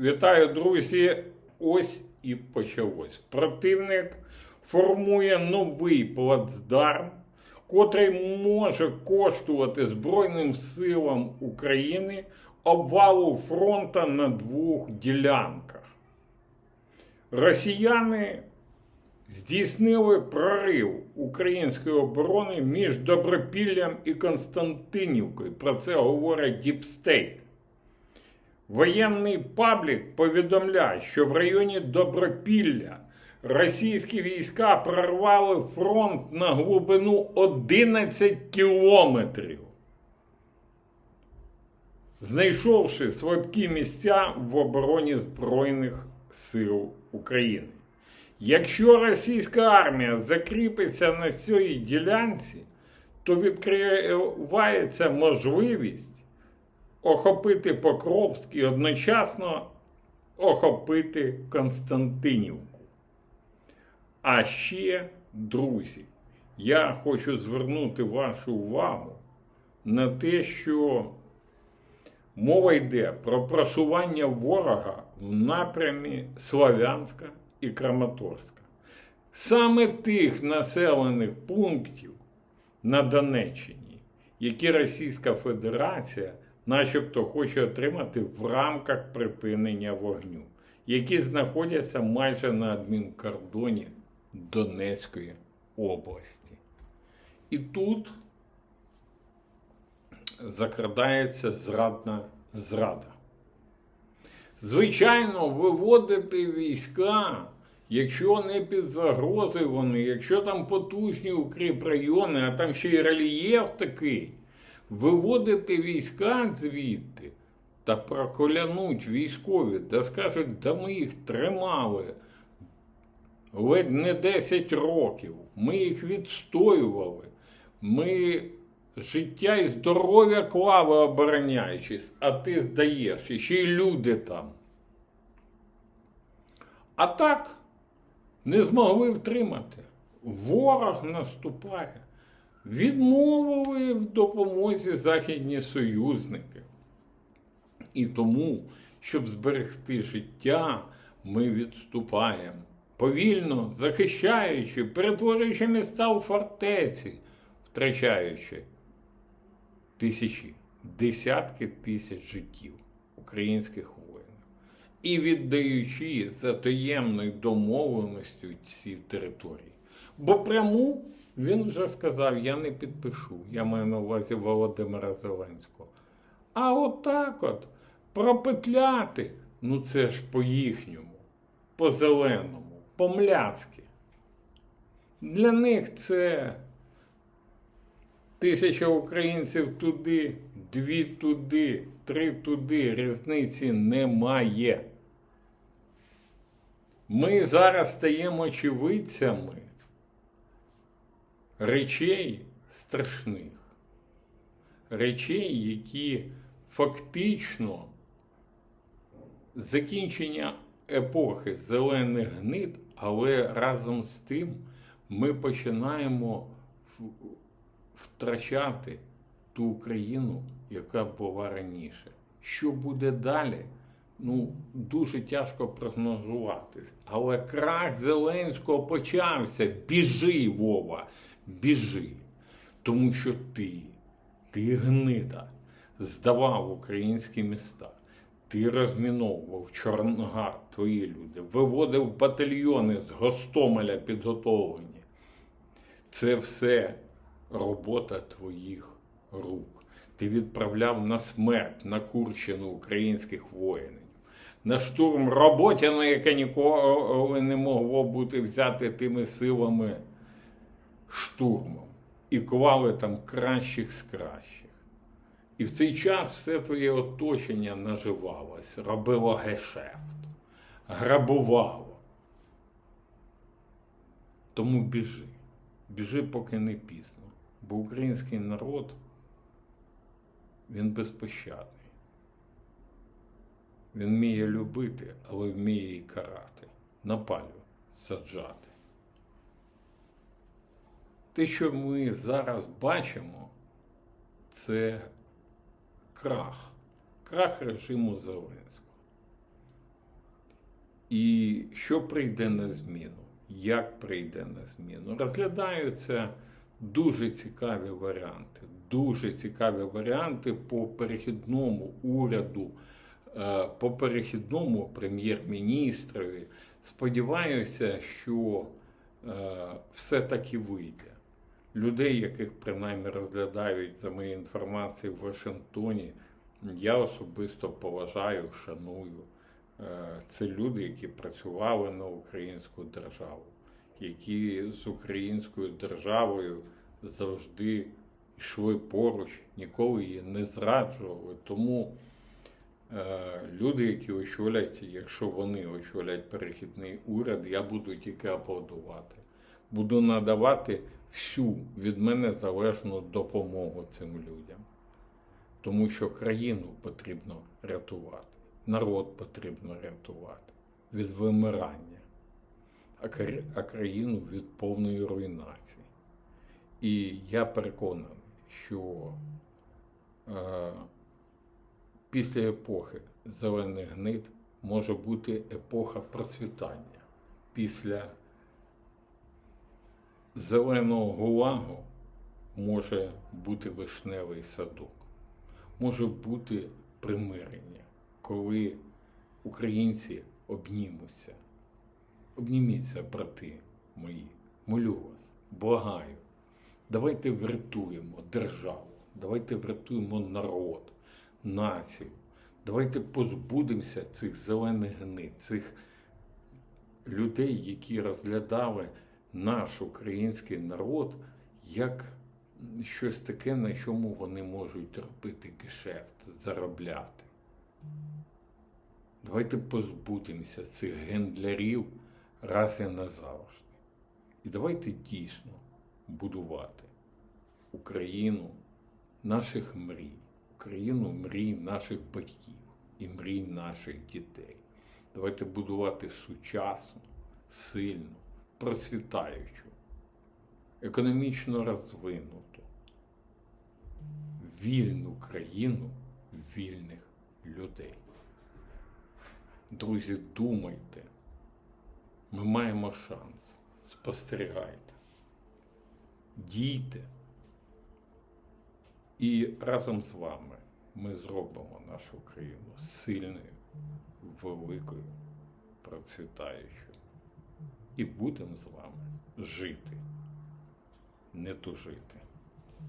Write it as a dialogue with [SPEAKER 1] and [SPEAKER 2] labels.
[SPEAKER 1] Вітаю, друзі! Ось і почалось. Противник формує новий плацдарм, котрий може коштувати Збройним силам України обвалу фронта на двох ділянках. Росіяни здійснили прорив української оборони між Добропіллям і Константинівкою. Про це говорять Діпстейт. Воєнний паблік повідомляє, що в районі Добропілля російські війська прорвали фронт на глибину 11 кілометрів, знайшовши слабкі місця в обороні Збройних сил України. Якщо російська армія закріпиться на цій ділянці, то відкривається можливість охопити Покровськ і одночасно охопити Константинівку. А ще, друзі, я хочу звернути вашу увагу на те, що мова йде про просування ворога в напрямі Слов'янська і Краматорська. Саме тих населених пунктів на Донеччині, які Російська Федерація начебто хоче отримати в рамках припинення вогню, які знаходяться майже на адмінкордоні Донецької області. І тут закрадається зрадна зрада. Звичайно, виводити війська, якщо не під загрозою вони, якщо там потужні укріп райони, а там ще й рельєф такий, виводити війська звідти та проколянуть військові, та скажуть, да ми їх тримали ледь не 10 років, ми їх відстоювали, ми життя і здоров'я клали обороняючись, а ти здаєш, і ще й люди там. А так не змогли втримати. Ворог наступає. Відмовили в допомозі західні союзники. І тому, щоб зберегти життя, ми відступаємо. Повільно захищаючи, перетворюючи міста у фортеці, втрачаючи тисячі, десятки тисяч життів українських воїнів і віддаючи за таємною домовленістю ці території. Бо пряму він вже сказав: я не підпишу, я маю на увазі Володимира Зеленського. А отак от пропетляти, ну це ж по-їхньому, по-зеленому, по-мляцьки. Для них це тисяча українців туди, дві туди, три туди. Різниці немає. Ми зараз стаємо очевидцями речей страшних, речей, які фактично закінчення епохи зелених гнид, але разом з тим ми починаємо втрачати ту Україну, яка була раніше. Що буде далі? Ну, дуже тяжко прогнозувати. Але крах Зеленського почався. Біжи, Вова, біжи. Тому що ти, ти гнида, здавав українські міста. Ти розміновував Чорногар, твої люди, виводив батальйони з Гостомеля підготовлені. Це все робота твоїх рук. Ти відправляв на смерть на Курщину українських воїнів, на штурм Роботяну, яке ніколи не могло бути взяти тими силами штурмом. І клали там кращих з кращих. І в цей час все твоє оточення наживалось, робило гешефт, грабувало. Тому біжи, біжи, поки не пізно. Бо український народ, він безпощадний. Він вміє любити, але вміє і карати, на палю саджати. Те, що ми зараз бачимо, це крах, крах режиму Зеленського. І що прийде на зміну? Як прийде на зміну? Розглядаються дуже цікаві варіанти. Дуже цікаві варіанти по перехідному уряду, е, по перехідному прем'єр-міністрові. Сподіваюся, що е, все таки вийде. Людей, яких принаймні розглядають за моєю інформацією в Вашингтоні, я особисто поважаю, шаную. Е, Це люди, які працювали на українську державу, які з українською державою завжди йшли поруч, ніколи її не зраджували. Тому е, люди, які очолять, якщо вони очолять перехідний уряд, я буду тільки аплодувати. Буду надавати всю від мене залежну допомогу цим людям. Тому що країну потрібно рятувати, народ потрібно рятувати від вимирання, а країну від повної руйнації. І я переконаний, що е, після епохи зелених гнид може бути епоха процвітання. Після зеленого гулагу може бути вишневий садок, може бути примирення, коли українці обнімуться. Обніміться, брати мої, молю вас, благаю. Давайте врятуємо державу, давайте врятуємо народ, націю. Давайте позбудемося цих зелених гнид, цих людей, які розглядали наш український народ як щось таке, на чому вони можуть робити гешефт, заробляти. Давайте позбудемося цих гендлярів раз і назавжди. І давайте дійсно будувати Україну наших мрій, Україну мрій наших батьків і мрій наших дітей. Давайте будувати сучасну, сильну, процвітаючу, економічно розвинуту, вільну країну вільних людей. Друзі, думайте, ми маємо шанс. Спостерігайте, дійте. І разом з вами ми зробимо нашу країну сильною, великою, процвітаючою. І будемо з вами жити, не тужити.